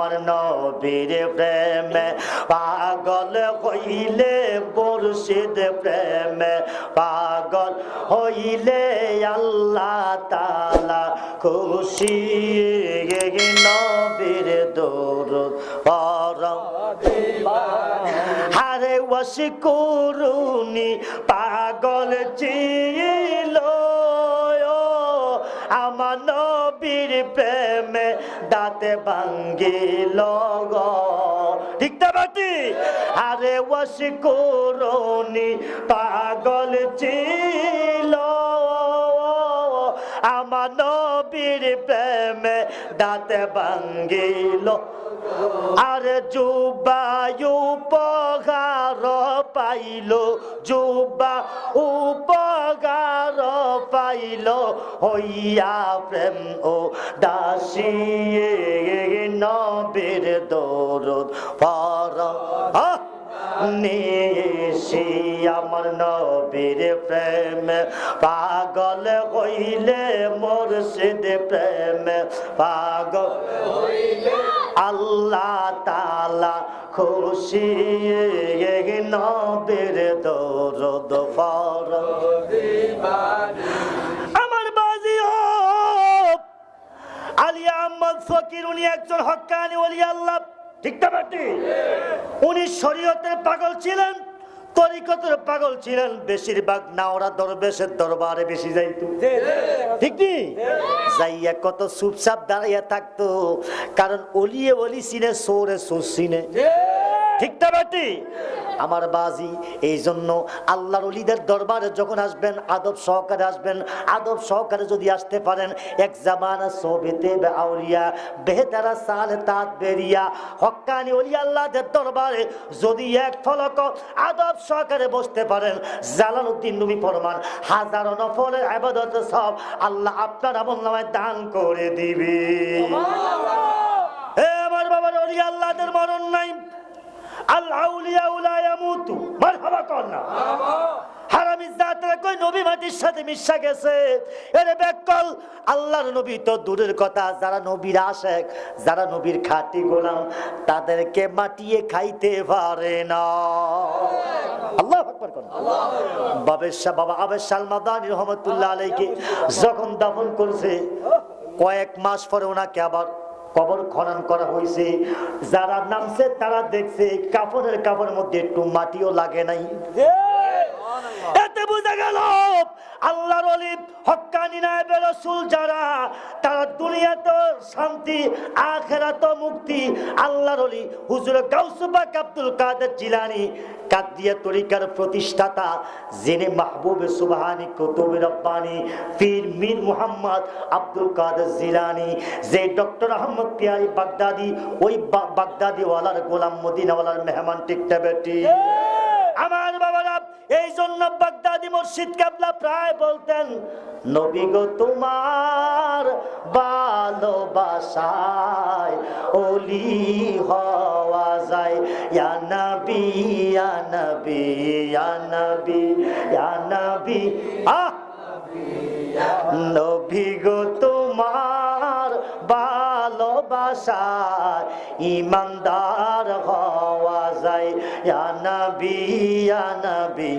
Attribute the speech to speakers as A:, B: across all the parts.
A: আমার নবীর প্রেমে পাগল হইলে মুর্শিদ প্রেমে পাগল হইলে আল্লাহ তালা খুশি। নবীর দৌড় পরম। হারে ওয়াসি করুনি পাগল ছিল। আমার নবীর প্রেমে দাঁতে ভাঙ্গিল লগ ঠিক বাটি আরে ওয়াসি করুনি পাগল ছিল। আমার নবীর প্রেমে দাঁতে ভাঙ্গিল আর যুবায় উপকার পাইল, যুবা উপকার পাইল হইয়া প্রেম ও দাসী নবীর দৌরদ পর! নিশি আমার নবীর প্রেম পাগল হইলে মুর্শিদ প্রেম পাগল আল্লাহ তালা খুশি নবীর দৌরদ ফর আমার বাজি হোক, আলী আহমদ ফকির, উনি একজন হক্কানি ওলি আল্লাহ। ঠিক না বাটি? উনি শরীয়তের পাগল ছিলেন তরিকতের পাগল ছিলেন। বেশিরভাগ নাওরা দরবেশের দরবারে বেশি যাইতো। ঠিক নি যাইয়া কত সুপসাপ দাঁড়াইয়া থাকতো। কারণ অলিয়ে অলি সিনে সোরে সোর সিনে ঠিক না বাটি? আমার বাজি। এই জন্য আল্লাহর অলিদের দরবারে যখন আসবেন আদব সহকারে আসবেন আদব সহকারে যদি আসতে পারেন এক জামানা সোবেতে আউলিয়া বেহতারা সাল তাত বেরিয়া হক্কানি অলি আল্লাহদের দরবারে যদি এক ফলক আদব সহকারে বসতে পারেন জালাল উদ্দিন নবী ফরমান হাজারো নফলের আবাদত সব আল্লাহ আপনার আমল নামায় দান করে দিবে। আমার বাবার অলি আল্লাহদের মরণ নাই। আল্লাহর নবী তো দূরের কথা যারা নবীর আশেক যারা নবীর খাঁটি গোলাম তাদেরকে মাটিয়ে খাইতে পারে না। আল্লাহ শাহ বাবা আবেশ সালমাদানি রহমতুল্লাহ আলাইকে যখন দাফন করছে কয়েক মাস পরে ওনাকে আবার কবর খনন করা হয়েছে। যারা নামছে তারা দেখছে কাপড়ের কাপড়ের মধ্যে একটু মাটিও লাগে নাই। এতে বোঝা গেল আল্লাহর অলি হক্কানি নায়েবে রসুল যারা তারা দুনিয়াতে শান্তি আখেরাত মুক্তি। আল্লাহর অলি হুজুর গাউসুবাক আব্দুল কাদের জিলানি কাদিয়া তরিকার প্রতিষ্ঠাতা জেনে মাহবুবে সুবহানি কুতুব রব্বানি পীর মীর মুহাম্মদ আব্দুল কাদের জিলানি যে ডক্টর আহমদ পিয়ারি বাগদাদি ওই বা- বাগদাদি ওয়ালার গোলাম মদিনাওয়ালার মেহমান টিকটা বেটি। আমার বাবারা এই জন্য বাগদাদি মসজিদ কাবলা প্রায় বলতেন, নবী গো তোমার ভালোবাসায় অলি হওয়া যায়। ইয়া নবী ইয়া নবী ইয়া নবী ইয়া নবী, আহ! নবী গো তোমার ভালোবাসার ইমানদার হওয়া যায়। নবী নবী।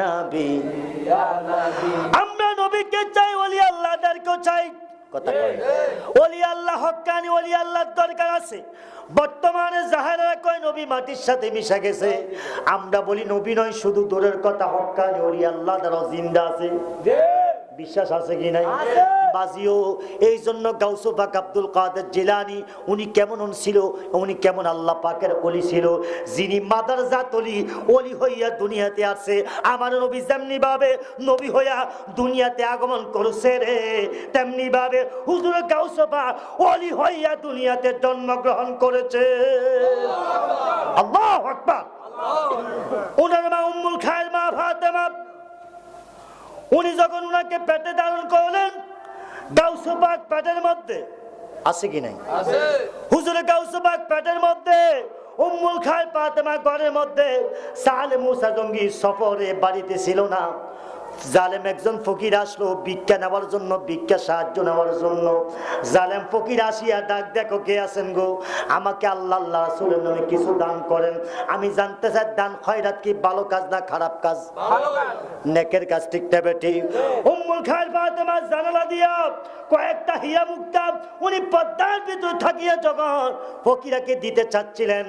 A: নবী আমরা নবীকে চাই আল্লাহদেরকেও চাই। কথা আল্লাহ দরকার আছে। বর্তমানে জাহারা কয়, নবী সাথে মিশে গেছে। আমরা বলি নবী নয়, শুধু দূরের কথা হক্কানি ওলি আল্লাহ জিন্দা আছে। বিশ্বাস আছে কি নাই? বাজিও এই জন্য গাউসু পাক আব্দুল কাদের জিলানি উনি কেমন ছিল উনি কেমন আল্লাহ পাকের অলি ছিল। যিনি মাদার জাত অলি অলি হইয়া দুনিয়াতে আছে। আমার নবী যেমনি ভাবে নবী হইয়া দুনিয়াতে আগমন করছে রে। তেমনি ভাবে হুজুর গাউসু পাক অলি হইয়া দুনিয়াতে জন্মগ্রহণ করেছে। আল্লাহ আকবার। ওনার মা উম্মুল খায়ের মা ফাতেমা উনি যখন উনাকে পেটে ধারণ করলেন গাউসবাগ পেটের মধ্যে আছে কি নাই? হুজুরে গাউসবাগ পেটের মধ্যে উম্মুল খায় পাতেমা ঘরের মধ্যে সালে মুসা জঙ্গি সফরে বাড়িতে ছিল না। জালেম একজন ফকির আসলো ভিক্ষা নেওয়ার জন্য ভিক্ষা সাহায্য নেওয়ার জন্য। জালেম ফকির আসিয়া ডাক দেখো কে আছেন গো? আমাকে আল্লাহ আল্লাহ রাসূলের নামে কিছু দান করেন। আমি জানতে চাই দান খয়রাত কি? ভালো কাজ না খারাপ কাজ? নেকের কাজ ঠিক না বেটি। উম্মুল খায়ের ফাতেমা জানালা দিয়া কয়েকটা হিয়া মুক্তা উনি পদ্মার ভিতর থাকিয়া যখন ফকিরাকে দিতে চাচ্ছিলেন।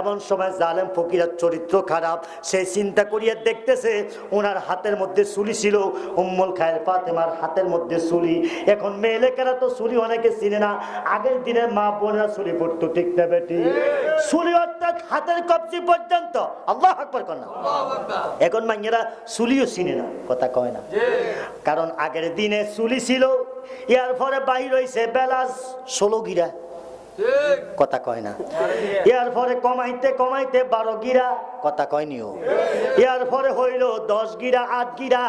A: এমন সময় জালেম ফকিরার চরিত্র খারাপ। সে চিন্তা করিয়া দেখতেছে ওনার হাতের মধ্যে চুলি ছিল। উম্মুল খায়ের ফাতেমার হাতের মধ্যে চুলি। এখন মেয়ে লেখেরা তো চুলি অনেকে চিনে না। আগের দিনের মা বোনেরা চুলি পড়তো ঠিক না বেটি? চুলি অর্থাৎ হাতের কবজি পর্যন্ত। আল্লাহ আকবর কন্যা এখন মাইয়েরা চুলিও চিনে না কথা কয় না। কারণ আগের দিনে চুলি ছিল ইয়ার পরে বাহির হইছে বেলাস ষোলো গিরা। কথা কয় না। ইয়ার পরে কমাইতে কমাইতে বারো গিরা কথা কয়নিও ইয়ার পরে হইল দশ গিরা আট গিরা।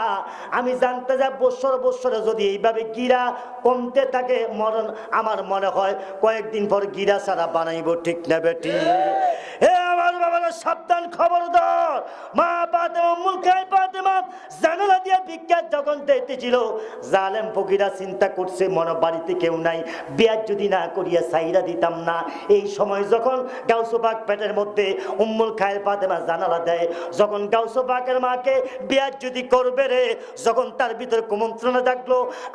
A: আমি জানতে যা বছর বছরে যদি এইভাবে গিরা কমতে থাকে মরণ আমার মনে হয় কয়েকদিন পর গিরা ছাড়া বানাইব ঠিক না বেটি। সাবধান খবরদার মা জানালা দিয়ে যখন জালেম ফকিরা চিন্তা করছে মনে বাড়িতে কেউ নাই বিয়ার যদি না করিয়া সাইরা দিতাম না এই সময় যখন গাউসুবাগ পেটের মধ্যে উম্মুল খায়ের জানালা দেয় যখন গাউসুবাগের মাকে বিয়ার যদি করবে রে যখন তার ভিতরে কুমন্ত্রণা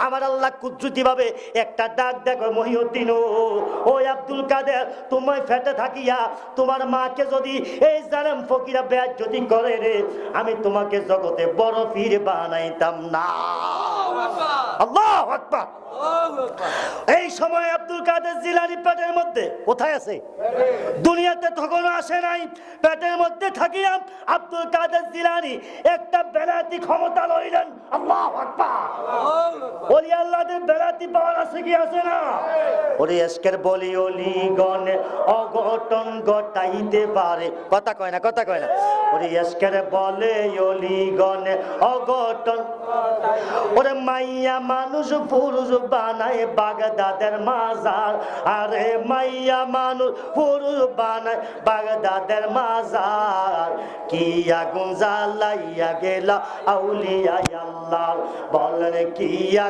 A: আমার আল্লাহ কুদ্রুতি ভাবে একটা ডাক দেখো মহিউদ্দিন ও আব্দুল কাদের তোমায় ফেটে থাকিয়া তোমার মাকে যদি এই জালেম ফকিরা বেয়া যদি করে রে আমি তোমাকে জগতে বড় ফিরে বানাইতাম না। আল্লাহ আকবার। এই সময় আব্দুল কাদের জিলানি পেটের মধ্যে, কোথায় আছে? দুনিয়াতে তখনও আসে নাই। পেটের মধ্যে থাকিয়া আব্দুল কাদের জিলানি একটা বেলাতি ক্ষমতা লইলেন। আল্লাহ ওলি বেলাতি পাওয়ার আছে কি আছে না? ওরে আজকের বলি গণ অঘটন ঘটাইতে পারে। কথা কয় না, কথা কয় না। ওরে আজকের বলে অলি গণ অঘটন ওরে মাইয়া মানুষ পুরুষ বানায় বাগদাদের মাজার। আরে মাইয়া মানুষ পুরুষ বানায় বাগদাদের মাজার। কি আগুন জ্বালাইয়া গেল আউলিয়া আল্লাহ? বলেন কি